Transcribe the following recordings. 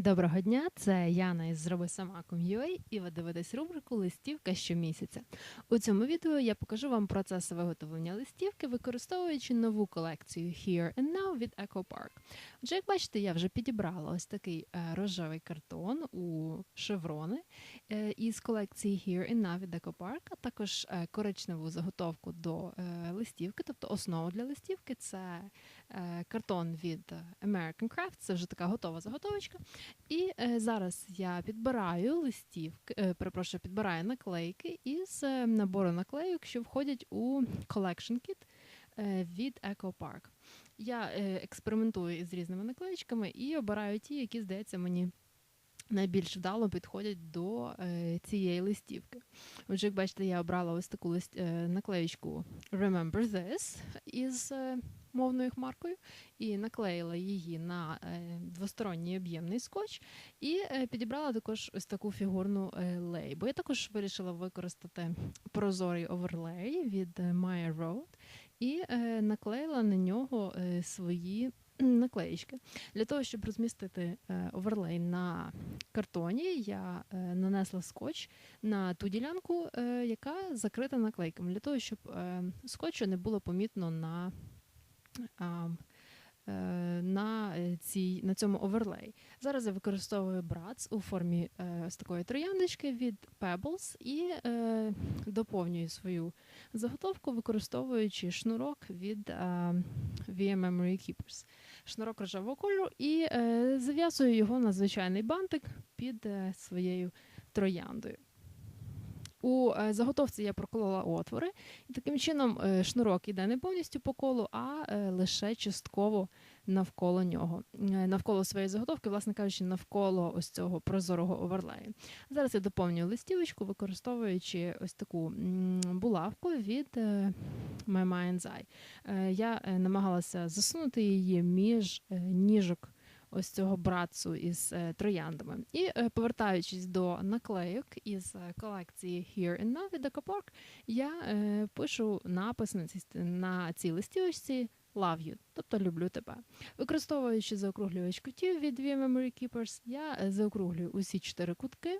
Доброго дня, це Яна із Зроби сама сама.com.ua і ви дивитесь рубрику Листівка щомісяця. У цьому відео я покажу вам процес виготовлення листівки, використовуючи нову колекцію Here and Now від EcoPark. Отже, як бачите, я вже підібрала ось такий е, рожевий картон у шеврони е, із колекції Here and Now від EcoPark, а також е, коричневу заготовку до листівки, тобто основу для листівки це картон від American Craft, це вже така готова заготовочка. І е, зараз я підбираю листівки, е, перепрошую, підбираю наклейки із е, набору наклейок, що входять у Collection Kit від EcoPark. Я експериментую із різними наклеїчками і обираю ті, які, здається, мені найбільш вдало підходять до цієї листівки. Отже, як бачите, я обрала ось таку лист, наклеїчку Remember This із мовною хмаркою і наклеїла її на е, двосторонній об'ємний скотч, і е, підібрала також ось таку фігурну е, лейбу. Я також вирішила використати прозорий оверлей від Maya Road і наклеїла на нього свої наклеїчки. Для того, щоб розмістити оверлей на картоні, я нанесла скотч на ту ділянку, яка закрита наклейками, для того, щоб скотчу не було помітно на на, е, цій, на цьому оверлеї. Зараз я використовую брац у формі е, ось такої трояндочки від Pebbles і е, доповнюю свою заготовку, використовуючи шнурок від е, VM Memory Keepers. Шнурок рожевого кольору і е, зав'язую його на звичайний бантик під е, своєю трояндою. У е, заготовці я проколола отвори, і таким чином е, шнурок іде не повністю по колу, а е, лише частково навколо нього, навколо своєї заготовки, власне кажучи, навколо ось цього прозорого оверлею. Зараз я доповнюю листівочку, використовуючи ось таку булавку від My Mind's Eye. Я намагалася засунути її між ніжок ось цього братцу із е, трояндами. І е, повертаючись до наклейок із е, колекції Here and Now від EcoPark, я пишу напис на цій, листівочці Love you, тобто люблю тебе. Використовуючи заокруглювач кутів від V Memory Keepers, я заокруглюю усі чотири кутки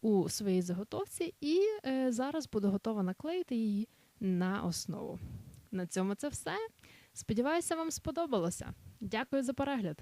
у своїй заготовці, і зараз буду готова наклеїти її на основу. На цьому це все. Сподіваюся, вам сподобалося. Дякую за перегляд.